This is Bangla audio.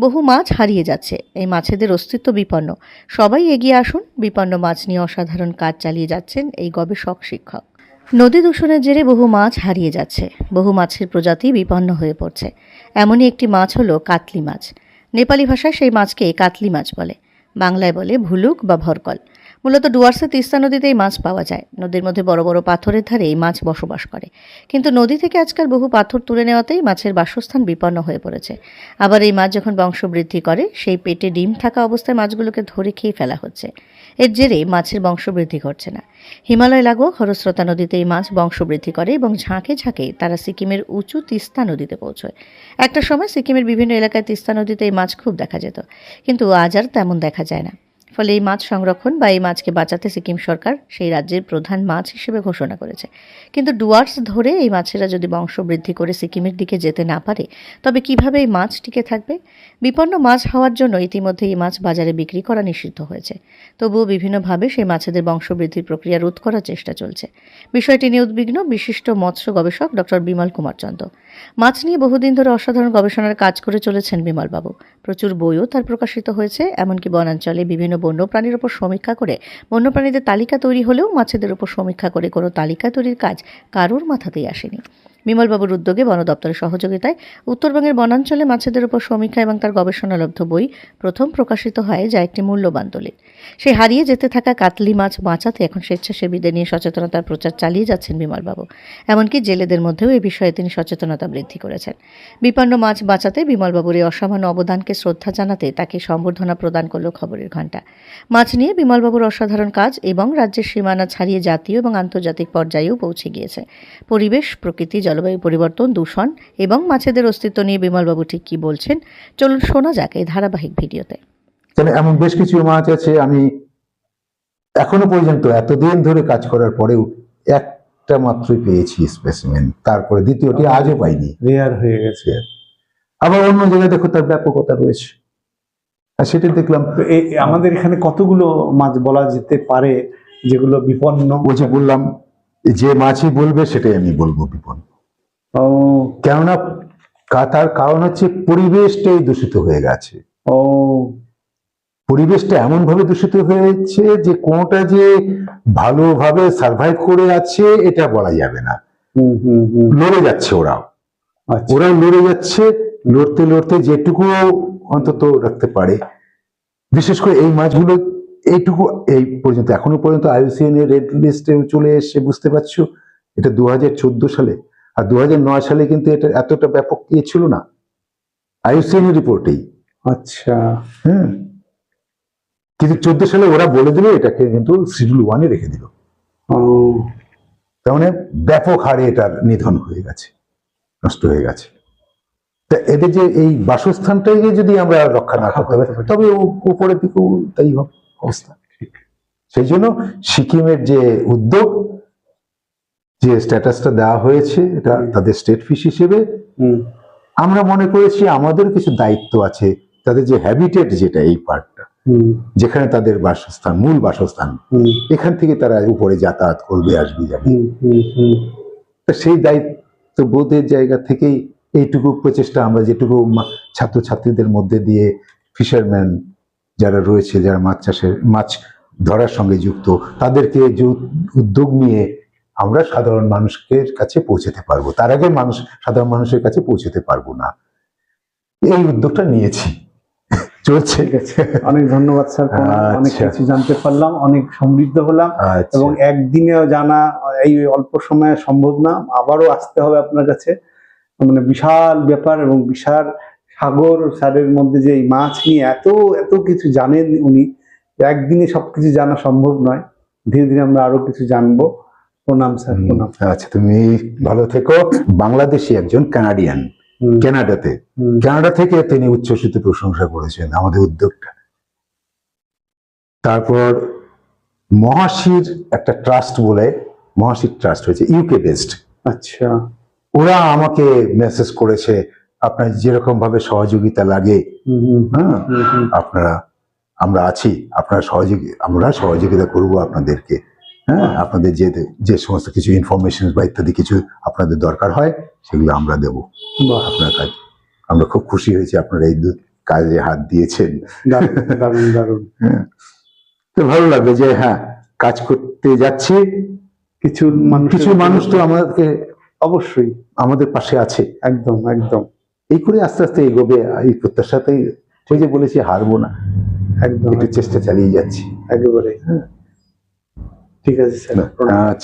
বহু মাছ হারিয়ে যাচ্ছে। এই মাছেদের অস্তিত্ব বিপন্ন। সবাই এগিয়ে আসুন। বিপন্ন মাছ নিয়ে অসাধারণ কাজ চালিয়ে যাচ্ছেন এই গবেষক, শিক্ষক। নদী দূষণের জেরে বহু মাছ হারিয়ে যাচ্ছে। বহু মাছের প্রজাতি বিপন্ন হয়ে পড়ছে। এমনই একটি মাছ হলো কাতলি মাছ। নেপালি ভাষায় সেই মাছকে কাতলি মাছ বলে। বাংলায় বলে ভুলুক বা ভরকল। মূলত ডুয়ার্সে তিস্তা নদীতে এই মাছ পাওয়া যায়। নদীর মধ্যে বড় বড় পাথরের ধারে এই মাছ বসবাস করে। কিন্তু নদী থেকে আজকাল বহু পাথর তুলে নেওয়াতেই মাছের বাসস্থান বিপন্ন হয়ে পড়েছে। আবার এই মাছ যখন বংশবৃদ্ধি করে, সেই পেটে ডিম থাকা অবস্থায় মাছগুলোকে ধরে খেয়ে ফেলা হচ্ছে। এর জেরে মাছের বংশবৃদ্ধি ঘটছে না। হিমালয় লাগোয়া খরস্রোতা নদীতে এই মাছ বংশবৃদ্ধি করে এবং ঝাঁকে ঝাঁকে তারা সিকিমের উঁচু তিস্তা নদীতে পৌঁছয়। একটা সময় সিকিমের বিভিন্ন এলাকায় তিস্তা নদীতে এই মাছ খুব দেখা যেত। কিন্তু আজ আর তেমন দেখা যায় না। ফলে এই মাছ সংরক্ষণ বা এই মাছকে বাঁচাতে সিকিম সরকার সেই রাজ্যের প্রধান মাছ হিসেবে ঘোষণা করেছে। কিন্তু ডুয়ার্স ধরে এই মাছেরা যদি বংশবৃদ্ধি করে সিকিমের দিকে যেতে না পারে, তবে কীভাবে এই মাছ টিকে থাকবে? বিপন্ন মাছ হওয়ার জন্য ইতিমধ্যে এই মাছ বাজারে বিক্রি করা নিষিদ্ধ হয়েছে। তবুও বিভিন্নভাবে সেই মাছেদের বংশবৃদ্ধির প্রক্রিয়া রোধ করার চেষ্টা চলছে। বিষয়টি নিয়ে উদ্বিগ্ন বিশিষ্ট মৎস্য গবেষক ডক্টর বিমল কুমার চন্দ। মাছ নিয়ে বহুদিন ধরে অসাধারণ গবেষণার কাজ করে চলেছেন বিমলবাবু। প্রচুর বইও তার প্রকাশিত হয়েছে, এমনকি বনাঞ্চলে বিভিন্ন বন্যপ্রাণীর উপর সমীক্ষা করে। বন্যপ্রাণীদের তালিকা তৈরি হলেও মাছেদের উপর সমীক্ষা করে কোনো তালিকা তৈরির কাজ কারোর মাথাতেই আসেনি। বিমলবাবুর উদ্যোগে বন দপ্তরের সহযোগিতায় উত্তরবঙ্গের বনাঞ্চলে মাছেদের উপর সমীক্ষা এবং তার গবেষণালব্ধ বই প্রথম প্রকাশিত হয় যা একটি মূল্যবান দলিল। সে হারিয়ে যেতে থাকা কাতলি মাছ বাঁচাতে এখন স্বেচ্ছাসেবীদের নিয়ে সচেতনতার প্রচার চালিয়ে যাচ্ছেন বিমলবাবু। এমনকি জেলেদের মধ্যেও এ বিষয়ে তিনি সচেতনতা বৃদ্ধি করেছেন। বিপন্ন মাছ বাঁচাতে বিমলবাবুর এই অসামান্য অবদানকে শ্রদ্ধা জানাতে তাকে সম্বর্ধনা প্রদান করল খবরের ঘণ্টা। মাছ নিয়ে বিমলবাবুর অসাধারণ কাজ এবং রাজ্যের সীমানা ছাড়িয়ে জাতীয় এবং আন্তর্জাতিক পর্যায়েও পৌঁছে গিয়েছে। পরিবেশ, প্রকৃতি জলবায়ু পরিবর্তন দূষণ এবং মাছেদের অস্তিত্ব নিয়ে বিমলবাবু ঠিক কী বলছেন চলুন শোনা যাক এই ধারাবাহিক ভিডিওতে। তাহলে এমন বেশ কিছু মাছ আছে আমি এখনও পর্যন্ত এতদিন ধরে কাজ করার পরেও একটা মাত্রই পেয়েছি স্পেসিমেন তারপরে দ্বিতীয়টি আজও পাইনি। রেয়ার হয়ে গেছে। আবার অন্য জায়গায় দেখো তার ব্যাপকতা রয়েছে। আর সেটা দেখলাম আমাদের এখানে কতগুলো মাছ বলা যেতে পারে যেগুলো বিপন্ন? বললাম যে মাছই বলবে সেটাই আমি বলব বিপন ও কেননা কা- তার কারণ হচ্ছে পরিবেশটাই দূষিত হয়ে গেছে। ও। পরিবেশটা এমন ভাবে দূষিত হয়েছে যে কোনটা যে ভালোভাবে সার্ভাইভ করে আছে এটা বলা যাবে না। হুম হুম হুম। লড়ে যাচ্ছে ওরাও। আচ্ছা। ওরাও লড়ে যাচ্ছে লড়তে লড়তে যেটুকু অন্তত রাখতে পারে। বিশেষ করে এই মাছগুলো এইটুকু এই পর্যন্ত এখনও পর্যন্ত আইউসিএন এর রেড লিস্টে চলে এসে বুঝতে পারছ? এটা দু হাজার চোদ্দ সালে আর দু হাজার নয় সালে কিন্তু এটা এতটা ব্যাপক ইয়ে ছিল না। আইউসিএন রিপোর্টেই। আচ্ছা। হ্যাঁ কিন্তু চোদ্দ সালে ওরা বলে দিল এটাকে কিন্তু শিডিউল ওয়ানে রেখে দিল। তার মানে ব্যাপক হারে এটার নিধন হয়ে গেছে নষ্ট হয়ে গেছে। তা এদের যে এই বাসস্থানটাকে যদি আমরা রক্ষা না করতে পারি তবে ও- উপরের দিকেও তাই হবে। অবস্থা সেই জন্য সিকিমের যে উদ্যোগ যে স্ট্যাটাসটা দেওয়া হয়েছে এটা তাদের স্টেট ফিশ হিসেবে আমরা মনে করেছি আমাদের কিছু দায়িত্ব আছে তাদের যে হ্যাবিটেট যেটা এই পার্টটা যেখানে তাদের বাসস্থান মূল বাসস্থান এখান থেকে তারা উপরে যাতায়াত করবে আসবে যাবে। সেই দায়িত্ব বোধের জায়গা থেকেই এইটুকু প্রচেষ্টা আমরা যেটুকু ছাত্রছাত্রীদের মধ্যে দিয়ে ফিশারম্যান যারা রয়েছে যারা মাছ চাষের মাছ ধরার সঙ্গে যুক্ত তাদেরকে যে উদ্যোগ নিয়ে আমরা সাধারণ মানুষের কাছে পৌঁছাতে পারব। তার আগে মানুষ সাধারণ মানুষের কাছে পৌঁছাতে পারব না। এই উদ্যোগটা নিয়েছি। চলছে। অনেক ধন্যবাদ স্যার অনেক আচ্ছা। কিছু জানতে পারলাম অনেক সমৃদ্ধ হলাম আচ্ছা। এবং একদিনেও জানা এই অল্প সময়ে সম্ভব না আবারও আসতে হবে আপনার কাছে। মানে বিশাল ব্যাপার এবং বিশাল সাগর স্যারের মধ্যে যে এই মাছ নিয়ে এত এত কিছু জানেন উনি একদিনে সবকিছু জানা সম্ভব নয়। ধীরে ধীরে আমরা আরও কিছু জানব। প্রণাম স্যার প্রণাম। আচ্ছা তুমি ভালো থেকো। বাংলাদেশি একজন কানাডিয়ান কানাডাতে কানাডা থেকে তিনি উচ্ছ্বসিত প্রশংসা করেছেন আমাদের উদ্যোগটা তারপর মহাশির একটা ট্রাস্ট বলে মহাশির ট্রাস্ট হয়েছে ইউকে বেসড আচ্ছা। ওরা আমাকে মেসেজ করেছে আপনার যেরকম ভাবে সহযোগিতা লাগে। হ্যাঁ আপনারা আমরা আছি আপনারা সহযোগী আমরা সহযোগিতা করব আপনাদেরকে। হ্যাঁ আপনাদের যে যে সমস্ত কিছু ইনফরমেশন বা ইত্যাদি কিছু আপনাদের দরকার হয় সেগুলো আমরা দেব। আপনার কাছে আমরা খুব খুশি হয়েছি আপনারা এই কাজে হাত দিয়েছেন। হ্যাঁ। তো ভালো লাগবে যে হ্যাঁ কাজ করতে যাচ্ছি। কিছু মানুষ কিছু মানুষ তো আমাদেরকে অবশ্যই। আমাদের পাশে আছে। একদম একদম। এই করে আস্তে আস্তে এগোবে এই প্রত্যাশাতেই ওই যে বলেছি হারবো না। একদম একটু চেষ্টা চালিয়ে যাচ্ছি। একেবারে। ঠিক আছে স্যার। আচ্ছা